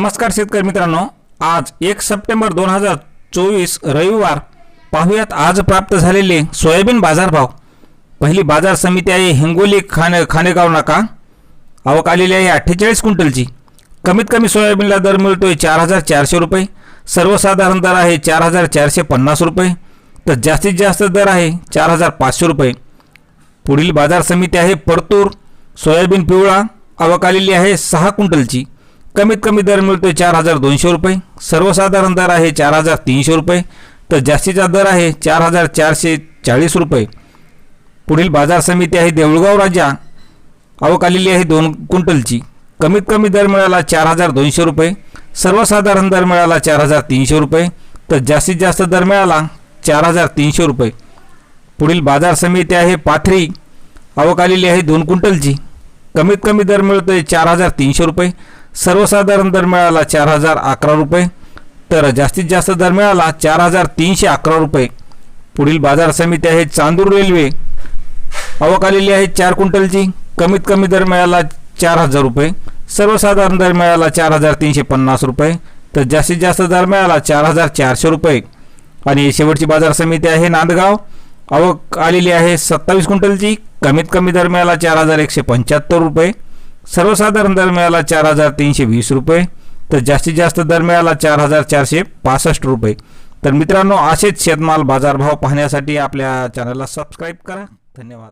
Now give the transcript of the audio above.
नमस्कार शेतकरी मित्रांनो आज एक सप्टेंबर दोन हजार चोवीस रविवार पाहुयात आज प्राप्त झालेले सोयाबीन बाजारभाव. पहिली बाजार समिती आहे हिंगोली खाणे खाणेगाव नाका. आवक आलेली आहे अठ्ठेचाळीस क्विंटलची. कमीत कमी सोयाबीनला दर मिळतोय चार हजार चारशे रुपये. सर्वसाधारण दर आहे चार हजार चारशे पन्नास रुपये. तर जास्तीत जास्त दर आहे चार हजार पाचशे रुपये. पुढील बाजार समिती आहे परतूर. सोयाबीन पिवळा. आवक आलेली आहे सहा क्विंटलची. कमीत कमी दर मिळतोय चार हजार दोनशे रुपये. सर्वसाधारण दर आहे चार हजार तीनशे रुपये. तर जास्तीचा दर आहे चार हजार चारशे चाळीस रुपये. पुढील बाजार समिती आहे देऊळगाव राजा. आवक आलेली आहे दोन क्विंटलची. कमीत कमी दर मिळाला चार हजार दोनशे रुपये. सर्वसाधारण दर मिळाला चार हजार तीनशे रुपये. तर जास्तीत जास्त दर मिळाला चार हजार तीनशे रुपये. पुढील बाजार समिती आहे पाथरी. आवक आलेली आहे दोन क्विंटलची. कमीत कमी दर मिळतोय चार हजार तीनशे रुपये. सर्वसाधारण दर मिळाला चार हजार अकरा रुपये तर जास्तीत जास्त दर मिळाला चार हजार तीनशे अकरा रुपये. पुढील बाजार समिती आहे चांदूर रेल्वे. आवक आलेली आहे चार क्विंटलची. कमीत कमी दर मिळाला चार हजार रुपये. सर्वसाधारण दर मिळाला चार हजार तीनशे पन्नास रुपये तर जास्तीत जास्त दर मिळाला चार हजार चारशे रुपये. आणि शेवटची बाजार समिती आहे नांदगाव. आवक आलेली आहे सत्तावीस क्विंटलची. कमीत कमी दर मिळाला चार हजार एकशे पंच्याहत्तर रुपये. सर्वसाधारण दर मिळाला चार हजार तीनशे वीस रुपये तर जास्तीत जास्त दर मिळाला चार हजार चारशे पासष्ट रुपये. तर मित्रांनो असेच शेतमाल बाजारभाव पाहण्यासाठी आपल्या चॅनलला सबस्क्राईब करा. धन्यवाद.